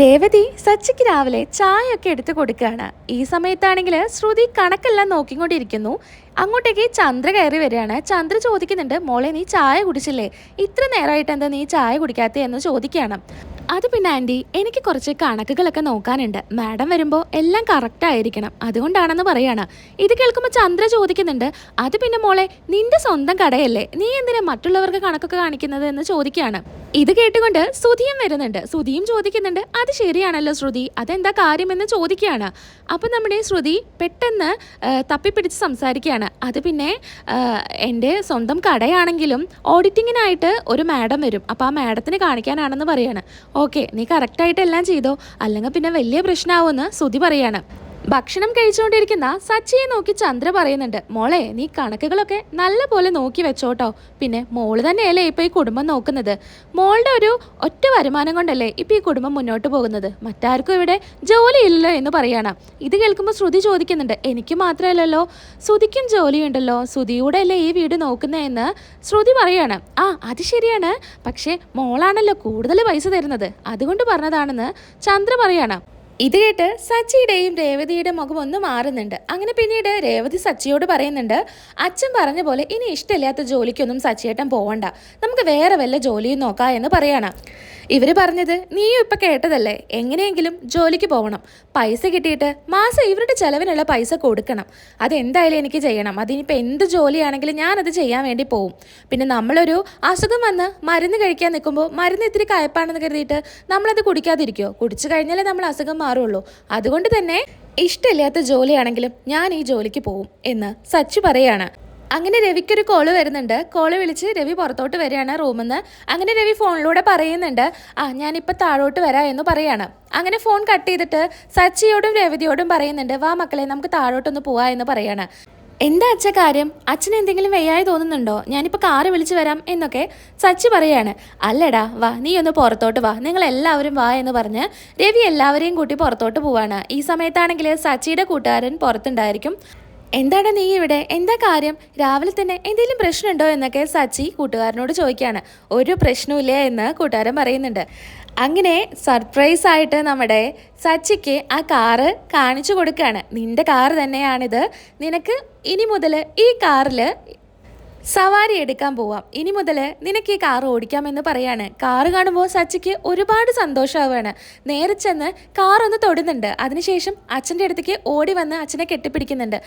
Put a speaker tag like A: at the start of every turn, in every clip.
A: രേവതി സച്ചിക്ക് രാവിലെ ചായ ഒക്കെ എടുത്ത് കൊടുക്കുകയാണ്. ഈ സമയത്താണെങ്കിൽ ശ്രുതി കണക്കെല്ലാം നോക്കിക്കൊണ്ടിരിക്കുന്നു. അങ്ങോട്ടേക്ക് ചന്ദ്ര കയറി വരികയാണ്. ചന്ദ്ര ചോദിക്കുന്നുണ്ട് മോളെ നീ ചായ കുടിച്ചില്ലേ? ഇത്ര നേരമായിട്ട് എന്താ നീ ചായ കുടിക്കാത്തേ? എന്ന് ചോദിക്കുകയാണ്. അത് പിന്നെ ആന്റി എനിക്ക് കുറച്ച് കണക്കുകളൊക്കെ നോക്കാനുണ്ട്. മാഡം വരുമ്പോൾ എല്ലാം കറക്റ്റ് ആയിരിക്കണം. അതുകൊണ്ടാണെന്ന് പറയാണ്. ഇത് കേൾക്കുമ്പോൾ ചന്ദ്ര ചോദിക്കുന്നുണ്ട് അത് പിന്നെ മോളെ നിന്റെ സ്വന്തം കടയല്ലേ? നീ എന്തിനാ മറ്റുള്ളവർക്ക് കണക്കൊക്കെ കാണിക്കുന്നത് എന്ന് ചോദിക്കുകയാണ് ഇത് കേട്ടുകൊണ്ട് ശ്രുതിയും വരുന്നുണ്ട്. ശ്രുതിയും ചോദിക്കുന്നുണ്ട് അത് ശരിയാണല്ലോ ശ്രുതി അതെന്താ കാര്യമെന്ന് ചോദിക്കുകയാണ് അപ്പം നമ്മുടെ ശ്രുതി പെട്ടെന്ന് തപ്പിപ്പിടിച്ച് സംസാരിക്കുകയാണ് അത് പിന്നെ എന്റെ സ്വന്തം കടയാണെങ്കിലും ഓഡിറ്റിങ്ങിനായിട്ട് ഒരു മാഡം വരും. അപ്പോൾ ആ മാഡത്തിന് കാണിക്കാനാണെന്ന് പറയാണ്. ഓക്കെ നീ കറക്റ്റായിട്ട് എല്ലാം ചെയ്തോ. അല്ലെങ്കിൽ പിന്നെ വലിയ പ്രശ്നമാവുമെന്ന് ശ്രുതി പറയാണ്. ഭക്ഷണം കഴിച്ചുകൊണ്ടിരിക്കുന്ന സച്ചിയെ നോക്കി ചന്ദ്ര പറയുന്നുണ്ട് മോളെ നീ കണക്കുകളൊക്കെ നല്ല പോലെ നോക്കി വെച്ചോട്ടോ. പിന്നെ മോൾ തന്നെയല്ലേ ഇപ്പൊ ഈ കുടുംബം നോക്കുന്നത്? മോളുടെ ഒരു ഒറ്റ വരുമാനം കൊണ്ടല്ലേ ഇപ്പൊ ഈ കുടുംബം മുന്നോട്ട് പോകുന്നത്? മറ്റാർക്കും ഇവിടെ ജോലിയില്ലല്ലോ എന്ന് പറയാണ്. ഇത് കേൾക്കുമ്പോൾ ശ്രുതി ചോദിക്കുന്നുണ്ട് എനിക്ക് മാത്രമല്ലല്ലോ ശ്രുതിക്കും ജോലിയുണ്ടല്ലോ. ശ്രുതിയുടെ അല്ലേ ഈ വീട് നോക്കുന്നതെന്ന് ശ്രുതി പറയാണ്. ആ അത് ശരിയാണ്. പക്ഷേ മോളാണല്ലോ കൂടുതൽ പൈസ തരുന്നത്. അതുകൊണ്ട് പറഞ്ഞതാണെന്ന് ചന്ദ്ര പറയാണ്. ഇത് കേട്ട് സച്ചിയുടെയും രേവതിയുടെ മുഖം ഒന്ന് മാറുന്നുണ്ട്. അങ്ങനെ പിന്നീട് രേവതി സച്ചിയോട് പറയുന്നുണ്ട് അച്ഛൻ പറഞ്ഞ പോലെ ഇനി ഇഷ്ടമില്ലാത്ത ജോലിക്കൊന്നും സച്ചിയേട്ടൻ പോവണ്ട. നമുക്ക് വേറെ വല്ല ജോലിയും നോക്കാം എന്ന് പറയാണ്. ഇവർ പറഞ്ഞത് നീയും ഇപ്പം കേട്ടതല്ലേ? എങ്ങനെയെങ്കിലും ജോലിക്ക് പോകണം. പൈസ കിട്ടിയിട്ട് മാസം ഇവരുടെ ചിലവിനുള്ള പൈസ കൊടുക്കണം. അതെന്തായാലും എനിക്ക് ചെയ്യണം. അതിനിപ്പോൾ എന്ത് ജോലിയാണെങ്കിലും ഞാനത് ചെയ്യാൻ വേണ്ടി പോവും. പിന്നെ നമ്മളൊരു അസുഖം വന്ന് മരുന്ന് കഴിക്കാൻ നിൽക്കുമ്പോൾ മരുന്ന് ഇത്തിരി കയപ്പാണെന്ന് കരുതിയിട്ട് നമ്മളത് കുടിക്കാതിരിക്കുമോ കുടിച്ചു കഴിഞ്ഞാലേ നമ്മൾ അസുഖം മാറുള്ളൂ. അതുകൊണ്ട് തന്നെ ഇഷ്ടമില്ലാത്ത ജോലിയാണെങ്കിലും ഞാൻ ഈ ജോലിക്ക് പോവും എന്ന് സച്ചു പറയാണ്. അങ്ങനെ രവിക്കൊരു കോൾ വരുന്നുണ്ട്. കോൾ വിളിച്ച് രവി പുറത്തോട്ട് വരികയാണ് റൂമിൽ നിന്ന് അങ്ങനെ രവി ഫോണിലൂടെ പറയുന്നുണ്ട് ആ ഞാനിപ്പോൾ താഴോട്ട് വരാം എന്ന് പറയാണ്. അങ്ങനെ ഫോൺ കട്ട് ചെയ്തിട്ട് സച്ചിയോടും രവിതിയോടും പറയുന്നുണ്ട് വാ മക്കളെ നമുക്ക് താഴോട്ടൊന്ന് പോവാ എന്ന് പറയാണ്. എന്താ അച്ഛ കാര്യം? അച്ഛന് എന്തെങ്കിലും വെയ്യായി തോന്നുന്നുണ്ടോ? ഞാനിപ്പോൾ കാറ് വിളിച്ചു വരാം എന്നൊക്കെ സച്ചി പറയാണ്. അല്ലടാ വാ നീ ഒന്ന് പുറത്തോട്ട് വാ. നിങ്ങൾ എല്ലാവരും വാ എന്ന് പറഞ്ഞ് രവി എല്ലാവരെയും കൂട്ടി പുറത്തോട്ട് പോവാണ്. ഈ സമയത്താണെങ്കിൽ സച്ചിയുടെ കൂട്ടുകാരൻ പുറത്തുണ്ടായിരിക്കും. എന്താണ് നീ ഇവിടെ? എന്താ കാര്യം? രാവിലെ തന്നെ എന്തെങ്കിലും പ്രശ്നമുണ്ടോ എന്നൊക്കെ സച്ചി കൂട്ടുകാരനോട് ചോദിക്കുകയാണ്. ഒരു പ്രശ്നമില്ല എന്ന് കൂട്ടുകാരൻ പറയുന്നുണ്ട്. അങ്ങനെ സർപ്രൈസ് ആയിട്ട് നമ്മുടെ സച്ചിക്ക് ആ കാറ് കാണിച്ചു കൊടുക്കുകയാണ്. നിന്റെ കാറ് തന്നെയാണിത്. നിനക്ക് ഇനി മുതൽ ഈ കാറിൽ സവാരി എടുക്കാൻ പോവാം. ഇനി മുതൽ നിനക്ക് ഈ കാർ ഓടിക്കാമെന്ന് പറയാണ്. കാറ് കാണുമ്പോൾ സച്ചിക്ക് ഒരുപാട് സന്തോഷമാവുകയാണ് നേരെ ചെന്ന് കാർ ഒന്ന് തൊടുന്നുണ്ട്. അതിനുശേഷം അച്ഛന്റെ അടുത്തേക്ക് ഓടി വന്ന് അച്ഛനെ കെട്ടിപ്പിടിക്കുന്നുണ്ട്.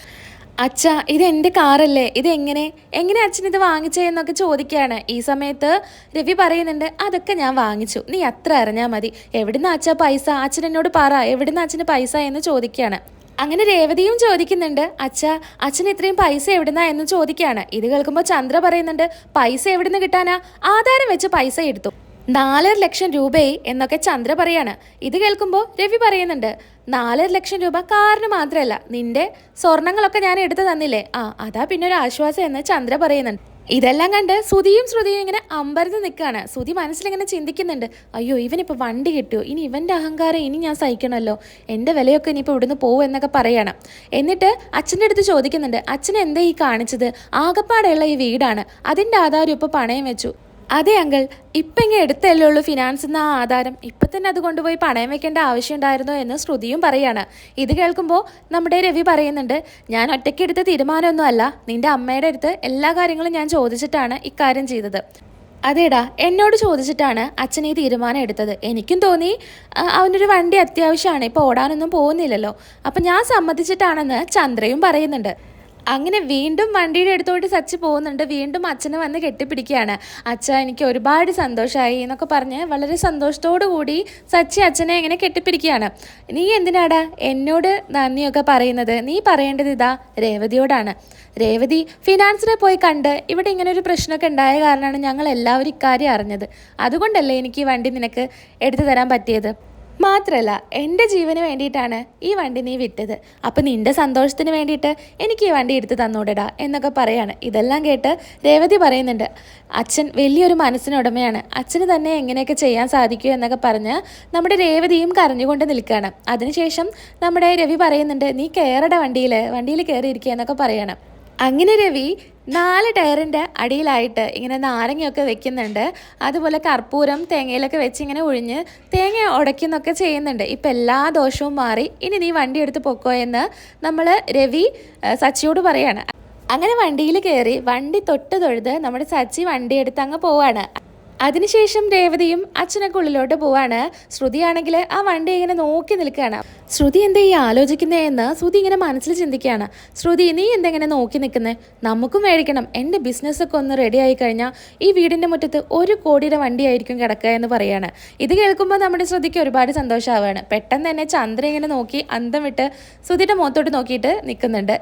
A: അച്ഛ ഇത് എന്റെ കാറല്ലേ? ഇത് എങ്ങനെ? എങ്ങനെ അച്ഛൻ ഇത് വാങ്ങിച്ചേ എന്നൊക്കെ ചോദിക്കുകയാണ്. ഈ സമയത്ത് രവി പറയുന്നുണ്ട് അതൊക്കെ ഞാൻ വാങ്ങിച്ചു. നീ അത്ര അറിഞ്ഞാൽ മതി. എവിടുന്ന അച്ഛ പൈസ? അച്ഛൻ എന്നോട് പറ. എവിടുന്ന അച്ഛന് പൈസ? എന്ന് ചോദിക്കുകയാണ്. അങ്ങനെ രേവതിയും ചോദിക്കുന്നുണ്ട് അച്ഛ അച്ഛൻ ഇത്രയും പൈസ എവിടുന്നാ? എന്ന് ചോദിക്കുകയാണ്. ഇത് കേൾക്കുമ്പോൾ ചന്ദ്ര പറയുന്നുണ്ട് പൈസ എവിടുന്ന് കിട്ടാനാ? ആധാരം വെച്ച് പൈസ എടുത്തു. നാലര ലക്ഷം രൂപയെ എന്നൊക്കെ ചന്ദ്ര പറയാണ്. ഇത് കേൾക്കുമ്പോൾ രവി പറയുന്നുണ്ട് നാലര ലക്ഷം രൂപ കാറിന് മാത്രമല്ല നിന്റെ സ്വർണങ്ങളൊക്കെ ഞാൻ എടുത്തു തന്നില്ലേ? ആ അതാ പിന്നെ ഒരു ആശ്വാസം എന്ന് ചന്ദ്ര പറയുന്നുണ്ട്. ഇതെല്ലാം കണ്ട് ശ്രുതിയും ശ്രുതിയും ഇങ്ങനെ അമ്പരന്ന് നിൽക്കുകയാണ് ശ്രുതി മനസ്സിലിങ്ങനെ ചിന്തിക്കുന്നുണ്ട്. അയ്യോ ഇവനിപ്പോൾ വണ്ടി കിട്ടുമോ ഇനി ഇവന്റെ അഹങ്കാരം ഇനി ഞാൻ സഹിക്കണമല്ലോ. എന്റെ വിലയൊക്കെ ഇനിയിപ്പോൾ ഇവിടുന്ന് പോകും എന്നൊക്കെ പറയണം. എന്നിട്ട് അച്ഛന്റെ അടുത്ത് ചോദിക്കുന്നുണ്ട് അച്ഛൻ എന്താ ഈ കാണിച്ചത്? ആകപ്പാടെയുള്ള ഈ വീടാണ്. അതിന്റെ ആധാരം ഇപ്പോൾ പണയം വെച്ചു. അതെ അങ്കിൾ. ഇപ്പം ഇങ്ങനെ എടുത്തല്ലേ ഉള്ളൂ ഫിനാൻസ് എന്ന ആ ആധാരം. ഇപ്പം തന്നെ അത് കൊണ്ടുപോയി പണയം വെക്കേണ്ട ആവശ്യമുണ്ടായിരുന്നോ എന്ന് ശ്രുതിയും പറയാണ്. ഇത് കേൾക്കുമ്പോൾ നമ്മുടെ രവി പറയുന്നുണ്ട് ഞാൻ ഒറ്റയ്ക്ക് എടുത്ത തീരുമാനമൊന്നും അല്ല നിന്റെ അമ്മയുടെ അടുത്ത് എല്ലാ കാര്യങ്ങളും ഞാൻ ചോദിച്ചിട്ടാണ് ഇക്കാര്യം ചെയ്തത്. അതേടാ എന്നോട് ചോദിച്ചിട്ടാണ് അച്ഛൻ ഈ തീരുമാനം എടുത്തത്. എനിക്കും തോന്നി അവനൊരു വണ്ടി അത്യാവശ്യമാണ്. ഇപ്പോൾ ഓടാനൊന്നും പോകുന്നില്ലല്ലോ. അപ്പം ഞാൻ സമ്മതിച്ചിട്ടാണെന്ന് ചന്ദ്രയും പറയുന്നുണ്ട്. അങ്ങനെ വീണ്ടും വണ്ടിയുടെ അടുത്തോട്ട് സച്ച് പോകുന്നുണ്ട്. വീണ്ടും അച്ഛനെ വന്ന് കെട്ടിപ്പിടിക്കുകയാണ്. അച്ഛ എനിക്ക് ഒരുപാട് സന്തോഷമായി എന്നൊക്കെ പറഞ്ഞ് വളരെ സന്തോഷത്തോടു കൂടി സച്ചി അച്ഛനെ ഇങ്ങനെ കെട്ടിപ്പിടിക്കുകയാണ്. നീ എന്തിനാടാ എന്നോട് നന്ദിയൊക്കെ പറയുന്നത്? നീ പറയേണ്ടത് ഇതാ രേവതിയോടാണ്. രേവതി ഫിനാൻസിനെ പോയി കണ്ട് ഇവിടെ ഇങ്ങനെ ഒരു പ്രശ്നമൊക്കെ ഉണ്ടായ കാരണമാണ് ഞങ്ങൾ എല്ലാവരും ഇക്കാര്യം അറിഞ്ഞത്. അതുകൊണ്ടല്ലേ എനിക്ക് ഈ വണ്ടി നിനക്ക് എടുത്തു തരാൻ പറ്റിയത്? മാത്രമല്ല എന്റെ ജീവന് വേണ്ടിയിട്ടാണ് ഈ വണ്ടി നീ വിറ്റത് അപ്പം നിന്റെ സന്തോഷത്തിന് വേണ്ടിയിട്ട് എനിക്ക് ഈ വണ്ടി എടുത്ത് തന്നൂടെടാ എന്നൊക്കെ പറയാണ്. ഇതെല്ലാം കേട്ട് രേവതി പറയുന്നുണ്ട് അച്ഛൻ വലിയൊരു മനസ്സിനുടമയാണ്. അച്ഛന് തന്നെ എങ്ങനെയൊക്കെ ചെയ്യാൻ സാധിക്കൂ എന്നൊക്കെ പറഞ്ഞ് നമ്മുടെ രേവതിയും കരഞ്ഞുകൊണ്ട് നിൽക്കുകയാണ്. അതിനുശേഷം നമ്മുടെ രവി പറയുന്നുണ്ട് നീ കയറട വണ്ടിയിൽ വണ്ടിയിൽ കയറിയിരിക്കുക എന്നൊക്കെ പറയണം. അങ്ങനെ രവി നാല് ടയറിന്റെ അടിയിലായിട്ട് ഇങ്ങനെ നാരങ്ങയൊക്കെ വെക്കുന്നുണ്ട്. അതുപോലെ കർപ്പൂരം തേങ്ങയിലൊക്കെ വെച്ച് ഇങ്ങനെ ഒഴിഞ്ഞ് തേങ്ങ ഉടയ്ക്കുന്നൊക്കെ ചെയ്യുന്നുണ്ട്. ഇപ്പം എല്ലാ ദോഷവും മാറി. ഇനി നീ വണ്ടി എടുത്ത് പൊക്കോ എന്ന് നമ്മൾ രവി സച്ചിയോട് പറയാണ്. അങ്ങനെ വണ്ടിയിൽ കയറി വണ്ടി തൊട്ട് തൊഴുത് നമ്മുടെ സച്ചി വണ്ടി എടുത്ത് അങ്ങ് പോവാണ്. അതിനുശേഷം രേവതിയും അച്ഛനൊക്കെ ഉള്ളിലോട്ട് പോവാണ്. ശ്രുതിയാണെങ്കിൽ ആ വണ്ടി ഇങ്ങനെ നോക്കി നിൽക്കുകയാണ്. ശ്രുതി എന്താ ഈ ആലോചിക്കുന്നതെന്ന് ശ്രുതി ഇങ്ങനെ മനസ്സിൽ ചിന്തിക്കുകയാണ്. ശ്രുതി നീ എന്തെങ്ങനെ നോക്കി നിൽക്കുന്നത് നമുക്കും മേടിക്കണം. എന്റെ ബിസിനസ്സൊക്കെ ഒന്ന് റെഡി ആയി കഴിഞ്ഞാൽ ഈ വീടിന്റെ മുറ്റത്ത് ഒരു കോടിയുടെ വണ്ടിയായിരിക്കും കിടക്കുക എന്ന് പറയാണ്. ഇത് കേൾക്കുമ്പോൾ നമ്മുടെ ശ്രുതിക്ക് ഒരുപാട് സന്തോഷമാവുകയാണ്. പെട്ടെന്ന് തന്നെ ചന്ദ്ര ഇങ്ങനെ നോക്കി അന്തം വിട്ട് ശ്രുതിയുടെ മുഖത്തോട്ട് നോക്കിയിട്ട് നിൽക്കുന്നുണ്ട്.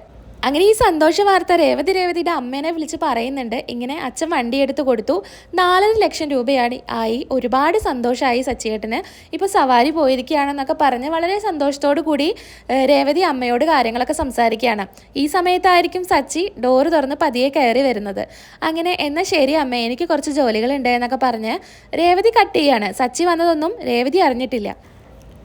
A: അങ്ങനെ ഈ സന്തോഷ വാർത്ത രേവതി രേവതിയുടെ അമ്മേനെ വിളിച്ച് പറയുന്നുണ്ട്. ഇങ്ങനെ അച്ഛൻ വണ്ടി എടുത്ത് കൊടുത്തു. നാലര ലക്ഷം രൂപയാണ് ആയി. ഒരുപാട് സന്തോഷമായി സച്ചിയേട്ടന്. ഇപ്പോൾ സവാരി പോയിരിക്കുകയാണെന്നൊക്കെ പറഞ്ഞ് വളരെ സന്തോഷത്തോടു കൂടി രേവതി അമ്മയോട് കാര്യങ്ങളൊക്കെ സംസാരിക്കുകയാണ്. ഈ സമയത്തായിരിക്കും സച്ചി ഡോറ് തുറന്ന് പതിയെ കയറി വരുന്നത്. അങ്ങനെ എന്നാൽ ശരി അമ്മ എനിക്ക് കുറച്ച് ജോലികളുണ്ട് എന്നൊക്കെ പറഞ്ഞ് രേവതി കട്ട് ചെയ്യാണ്. സച്ചി വന്നതൊന്നും രേവതി അറിഞ്ഞിട്ടില്ല.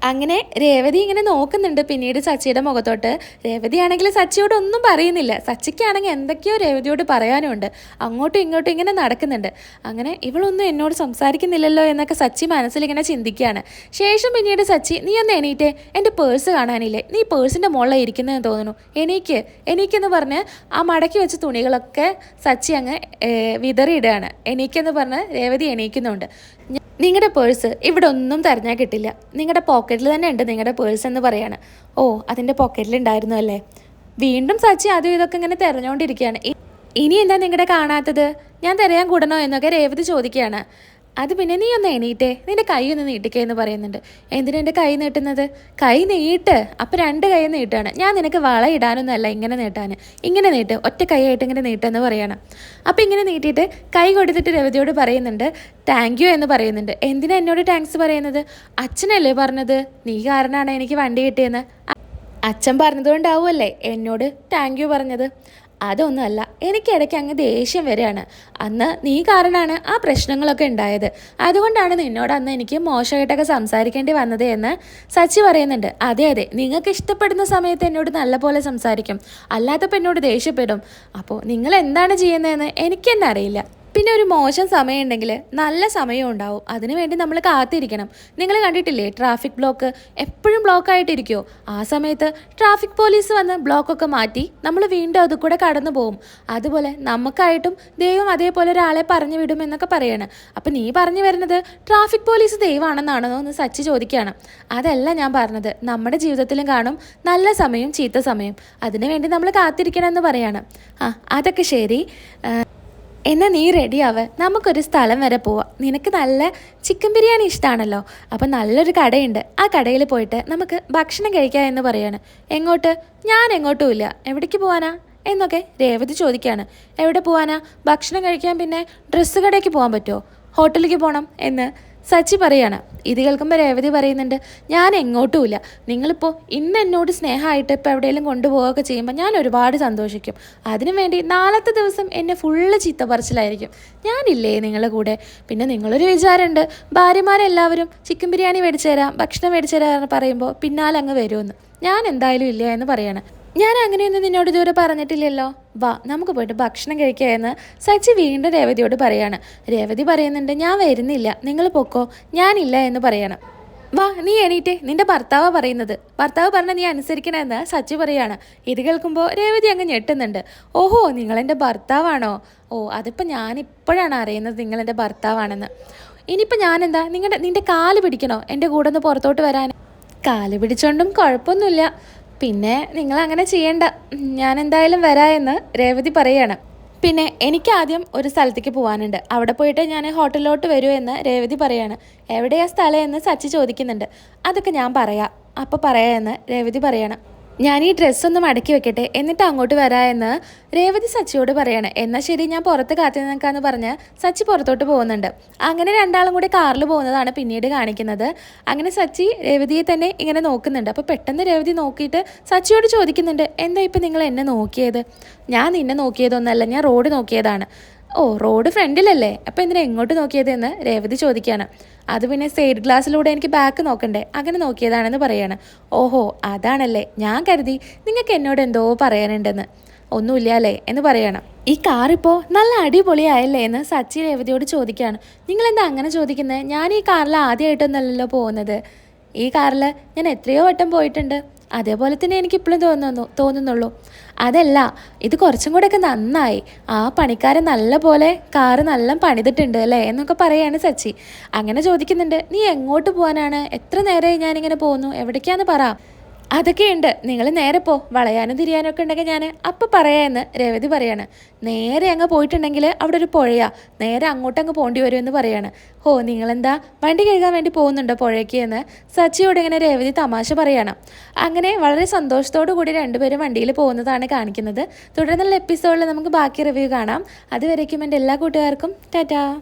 A: അങ്ങനെ രേവതി ഇങ്ങനെ നോക്കുന്നുണ്ട് പിന്നീട് സച്ചിയുടെ മുഖത്തോട്ട്. രേവതി ആണെങ്കിൽ സച്ചിയോട് ഒന്നും പറയുന്നില്ല. സച്ചിക്കാണെങ്കിൽ എന്തൊക്കെയോ രേവതിയോട് പറയാനുണ്ട്. അങ്ങോട്ടും ഇങ്ങോട്ടും ഇങ്ങനെ നടക്കുന്നുണ്ട്. അങ്ങനെ ഇവളൊന്നും എന്നോട് സംസാരിക്കുന്നില്ലല്ലോ എന്നൊക്കെ സച്ചി മനസ്സിൽ ഇങ്ങനെ ചിന്തിക്കുകയാണ്. ശേഷം പിന്നീട് സച്ചി നീ ഒന്ന് എണീറ്റേ. എന്റെ പേഴ്സ് കാണാനില്ലേ? നീ പേഴ്സിന്റെ മുകളിൽ ഇരിക്കുന്നതെന്ന് തോന്നുന്നു. എനിക്ക് എണീക്കെന്ന് പറഞ്ഞ് ആ മടക്കി വെച്ച തുണികളൊക്കെ സച്ചി അങ്ങ് വിതറിയിടുകയാണ്. എണീക്കെന്ന് പറഞ്ഞ് രേവതി എണീക്കുന്നുണ്ട്. നിങ്ങളുടെ പേഴ്സ് ഇവിടെ ഒന്നും തിരഞ്ഞാൽ കിട്ടില്ല. നിങ്ങളുടെ പോക്കറ്റിൽ തന്നെ ഉണ്ട് നിങ്ങളുടെ പേഴ്സ് എന്ന് പറയാണ്. ഓ അതിന്റെ പോക്കറ്റിൽ ഉണ്ടായിരുന്നു അല്ലേ? വീണ്ടും സച്ചി അതും ഇതൊക്കെ ഇങ്ങനെ തിരഞ്ഞുകൊണ്ടിരിക്കുകയാണ് ഇനി എന്താ നിങ്ങളുടെ കാണാത്തത്? ഞാൻ തിരയാൻ കൂടണോ എന്നൊക്കെ രേവതി ചോദിക്കുകയാണ് അത് പിന്നെ നീ ഒന്ന് എണീറ്റേ. നിന്റെ കൈ ഒന്ന് നീട്ടിക്കേ എന്ന് പറയുന്നുണ്ട്. എന്തിനാ എന്റെ കൈ നീട്ടുന്നത്? കൈ നീട്ട്. അപ്പം രണ്ട് കൈ നീട്ടാണ്. ഞാൻ നിനക്ക് വള ഇടാനൊന്നുമല്ല ഇങ്ങനെ നീട്ടാൻ ഇങ്ങനെ നീട്ട്. ഒറ്റ കൈയായിട്ട് ഇങ്ങനെ നീട്ടെന്ന് പറയണം. അപ്പം ഇങ്ങനെ നീട്ടിയിട്ട് കൈ കൊടുത്തിട്ട് രവതിയോട് പറയുന്നുണ്ട്. താങ്ക് യു എന്ന് പറയുന്നുണ്ട്. എന്തിനാ എന്നോട് താങ്ക്സ് പറയുന്നത്? അച്ഛനല്ലേ പറഞ്ഞത്? നീ കാരണമാണ് എനിക്ക് വണ്ടി കിട്ടിയെന്ന്. അച്ഛൻ പറഞ്ഞതുകൊണ്ടാവുമല്ലേ എന്നോട് താങ്ക് യു പറഞ്ഞത്? അതൊന്നുമല്ല എനിക്കിടയ്ക്ക് അങ്ങ് ദേഷ്യം വരികയാണ്. അന്ന് നീ കാരണമാണ് ആ പ്രശ്നങ്ങളൊക്കെ ഉണ്ടായത്. അതുകൊണ്ടാണ് നിന്നോട് അന്ന് എനിക്ക് മോശമായിട്ടൊക്കെ സംസാരിക്കേണ്ടി വന്നത് എന്ന് സച്ചി പറയുന്നുണ്ട്. അതെ അതെ നിങ്ങൾക്ക് ഇഷ്ടപ്പെടുന്ന സമയത്ത് എന്നോട് നല്ലപോലെ സംസാരിക്കും. അല്ലാത്തപ്പോൾ എന്നോട് ദേഷ്യപ്പെടും. അപ്പോൾ നിങ്ങൾ എന്താണ് ചെയ്യുന്നതെന്ന് എനിക്കെന്നെ അറിയില്ല. പിന്നെ ഒരു മോശം സമയം ഉണ്ടെങ്കിൽ നല്ല സമയം ഉണ്ടാവും. അതിനുവേണ്ടി നമ്മൾ കാത്തിരിക്കണം. നിങ്ങൾ കണ്ടിട്ടില്ലേ? ട്രാഫിക് ബ്ലോക്ക് എപ്പോഴും ബ്ലോക്ക് ആയിട്ടിരിക്കുമോ ആ സമയത്ത് ട്രാഫിക് പോലീസ് വന്ന് ബ്ലോക്കൊക്കെ മാറ്റി നമ്മൾ വീണ്ടും അത് കൂടെ കടന്നു പോകും. അതുപോലെ നമുക്കായിട്ടും ദൈവം അതേപോലെ ഒരാളെ പറഞ്ഞു വിടും എന്നൊക്കെ പറയാണ്. അപ്പം നീ പറഞ്ഞു വരുന്നത് ട്രാഫിക് പോലീസ് ദൈവമാണെന്നാണോ എന്ന് സച്ചി ചോദിക്കുകയാണ്. അതല്ല ഞാൻ പറഞ്ഞത്. നമ്മുടെ ജീവിതത്തിലും കാണും നല്ല സമയം ചീത്ത സമയം. അതിനുവേണ്ടി നമ്മൾ കാത്തിരിക്കണം എന്ന് പറയാണ്. ആ അതൊക്കെ ശരി. എന്നാൽ നീ റെഡിയാവ് നമുക്കൊരു സ്ഥലം വരെ പോവാം. നിനക്ക് നല്ല ചിക്കൻ ബിരിയാണി ഇഷ്ടമാണല്ലോ അപ്പം നല്ലൊരു കടയുണ്ട്. ആ കടയിൽ പോയിട്ട് നമുക്ക് ഭക്ഷണം കഴിക്കാം എന്ന് പറയാണ്. എങ്ങോട്ട്? ഞാൻ എങ്ങോട്ടും ഇല്ല. എവിടേക്ക് പോവാനാ? എന്നൊക്കെ രേവതി ചോദിക്കുകയാണ് എവിടെ പോവാനാ? ഭക്ഷണം കഴിക്കാൻ പിന്നെ ഡ്രസ്സ് കടയ്ക്ക് പോകാൻ പറ്റുമോ ഹോട്ടലിലേക്ക് പോകണം എന്ന് സച്ചി പറയാണ് ഇത് കേൾക്കുമ്പോൾ രേവതി പറയുന്നുണ്ട് ഞാൻ എങ്ങോട്ടുമില്ല. നിങ്ങളിപ്പോൾ ഇന്ന് എന്നോട് സ്നേഹമായിട്ട് ഇപ്പോൾ എവിടെയെങ്കിലും കൊണ്ടുപോവുകയൊക്കെ ചെയ്യുമ്പോൾ ഞാൻ ഒരുപാട് സന്തോഷിക്കും. അതിനു വേണ്ടി നാളത്തെ ദിവസം എന്നെ ഫുള്ള് ചീത്ത പറിച്ചിലായിരിക്കും. ഞാനില്ലേ നിങ്ങളുടെ കൂടെ? പിന്നെ നിങ്ങളൊരു വിചാരമുണ്ട് ഭാര്യമാരെല്ലാവരും ചിക്കൻ ബിരിയാണി മേടിച്ചു തരാം ഭക്ഷണം മേടിച്ചു തരാം എന്ന് പറയുമ്പോൾ പിന്നാലെ അങ്ങ് വരുമെന്ന്. ഞാൻ എന്തായാലും ഇല്ല എന്ന് പറയാണ്. ഞാൻ അങ്ങനെയൊന്നും നിന്നോട് ഇതുവരെ പറഞ്ഞിട്ടില്ലല്ലോ. വാ നമുക്ക് പോയിട്ട് ഭക്ഷണം കഴിക്കുക എന്ന് സച്ചി വീണ്ടും രേവതിയോട് പറയാണ്. രേവതി പറയുന്നുണ്ട് ഞാൻ വരുന്നില്ല. നിങ്ങൾ പൊക്കോ. ഞാനില്ല എന്ന് പറയണം. വാ നീ എണീറ്റേ. നിന്റെ ഭർത്താവാ പറയുന്നത്. ഭർത്താവ് പറഞ്ഞ നീ അനുസരിക്കണമെന്ന് സച്ചി പറയാണ്. ഇത് കേൾക്കുമ്പോൾ രേവതി അങ്ങ് ഞെട്ടുന്നുണ്ട്. ഓഹോ നിങ്ങളെന്റെ ഭർത്താവാണോ? ഓ അതിപ്പോൾ ഞാൻ ഇപ്പോഴാണ് അറിയുന്നത് നിങ്ങളെന്റെ ഭർത്താവാണെന്ന്. ഇനിയിപ്പോൾ ഞാനെന്താ? നിങ്ങളുടെ നിന്റെ കാൽ പിടിക്കണോ? എന്റെ കൂടെ ഒന്ന് പുറത്തോട്ട് വരാൻ. കാൽ പിടിച്ചോണ്ടും കുഴപ്പമൊന്നുമില്ല. പിന്നെ നിങ്ങൾ അങ്ങനെ ചെയ്യണ്ട. ഞാൻ എന്തായാലും വരാ എന്ന് രേവതി പറയാണ്. പിന്നെ എനിക്ക് ആദ്യം ഒരു സ്ഥലത്തേക്ക് പോകാനുണ്ട് അവിടെ പോയിട്ട് ഞാൻ ഹോട്ടലിലോട്ട് വരൂ എന്ന് രേവതി പറയാണ്. എവിടെയാ സ്ഥലം എന്ന് സച്ചി ചോദിക്കുന്നുണ്ട്. അതൊക്കെ ഞാൻ പറയാം. അപ്പോൾ പറയാമെന്ന് രേവതി പറയാണ്. ഞാൻ ഈ ഡ്രസ്സ് ഒന്ന് മടക്കി വെക്കട്ടെ എന്നിട്ട് അങ്ങോട്ട് വരാ എന്ന് രേവതി സച്ചിയോട് പറയാണ്. എന്നാൽ ശരി ഞാൻ പുറത്ത് കാത്തു നിൽക്കാന്ന് പറഞ്ഞ് സച്ചി പുറത്തോട്ട് പോകുന്നുണ്ട്. അങ്ങനെ രണ്ടാളും കൂടി കാറിൽ പോകുന്നതാണ് പിന്നീട് കാണിക്കുന്നത്. അങ്ങനെ സച്ചി രേവതിയെ തന്നെ ഇങ്ങനെ നോക്കുന്നുണ്ട്. അപ്പോൾ പെട്ടെന്ന് രേവതി നോക്കിയിട്ട് സച്ചിയോട് ചോദിക്കുന്നുണ്ട് എന്താ ഇപ്പം നിങ്ങൾ എന്നെ നോക്കിയത്? ഞാൻ നിന്നെ നോക്കിയതൊന്നല്ല ഞാൻ റോഡ് നോക്കിയതാണ്. ഓ റോഡ് ഫ്രണ്ടിലല്ലേ? അപ്പോൾ എന്തിനാ എങ്ങോട്ട് നോക്കിയത് എന്ന് രേവതി ചോദിക്കുകയാണ്. അത് പിന്നെ സൈഡ് ഗ്ലാസ്സിലൂടെ എനിക്ക് ബാക്ക് നോക്കണ്ടേ? അങ്ങനെ നോക്കിയതാണെന്ന് പറയാണ്. ഓഹോ അതാണല്ലേ. ഞാൻ കരുതി നിങ്ങൾക്ക് എന്നോട് എന്തോ പറയാനുണ്ടെന്ന്. ഒന്നുമില്ല അല്ലേ എന്ന് പറയണം. ഈ കാറിപ്പോൾ നല്ല അടിപൊളിയായല്ലേ എന്ന് സച്ചി രേവതിയോട് ചോദിക്കുകയാണ്. നിങ്ങളെന്താ അങ്ങനെ ചോദിക്കുന്നത് ഞാൻ ഈ കാറിൽ ആദ്യമായിട്ടൊന്നല്ലല്ലോ പോകുന്നത്. ഈ കാറിൽ ഞാൻ എത്രയോ വട്ടം പോയിട്ടുണ്ട്. അതേപോലെ തന്നെ എനിക്ക് ഇപ്പോഴും തോന്നുന്നു തോന്നുന്നുള്ളൂ. അതല്ല ഇത് കുറച്ചും കൂടെയൊക്കെ നന്നായി. ആ പണിക്കാരൻ നല്ല പോലെ കാറ് നല്ല പണിതിട്ടുണ്ട് അല്ലേ? എന്നൊക്കെ പറയാണ് സച്ചി. അങ്ങനെ ചോദിക്കുന്നുണ്ട് നീ എങ്ങോട്ട് പോകാനാണ് എത്ര നേരമായി ഞാനിങ്ങനെ പോകുന്നു? എവിടേക്കാന്ന് പറ. അതൊക്കെയുണ്ട്. നിങ്ങൾ നേരെ പോ. വളയാനും തിരിയാനും ഒക്കെ ഉണ്ടെങ്കിൽ ഞാൻ അപ്പം പറയാമെന്ന് രേവതി പറയാണ്. നേരെ അങ്ങ് പോയിട്ടുണ്ടെങ്കിൽ അവിടെ ഒരു പുഴയാ. നേരെ അങ്ങോട്ടങ്ങ് പോണ്ടി വരുമെന്ന് പറയാണ്. ഹോ നിങ്ങളെന്താ? വണ്ടി കഴുകാൻ വേണ്ടി പോകുന്നുണ്ടോ പുഴയ്ക്ക് എന്ന് സച്ചിയോട് ഇങ്ങനെ രേവതി തമാശ പറയണം. അങ്ങനെ വളരെ സന്തോഷത്തോടു കൂടി രണ്ടുപേരും വണ്ടിയിൽ പോകുന്നതാണ് കാണിക്കുന്നത്. തുടർന്നുള്ള എപ്പിസോഡിൽ നമുക്ക് ബാക്കി റിവ്യൂ കാണാം. അതുവരേക്കും എന്റെ എല്ലാ കൂട്ടുകാർക്കും. ടാറ്റാ.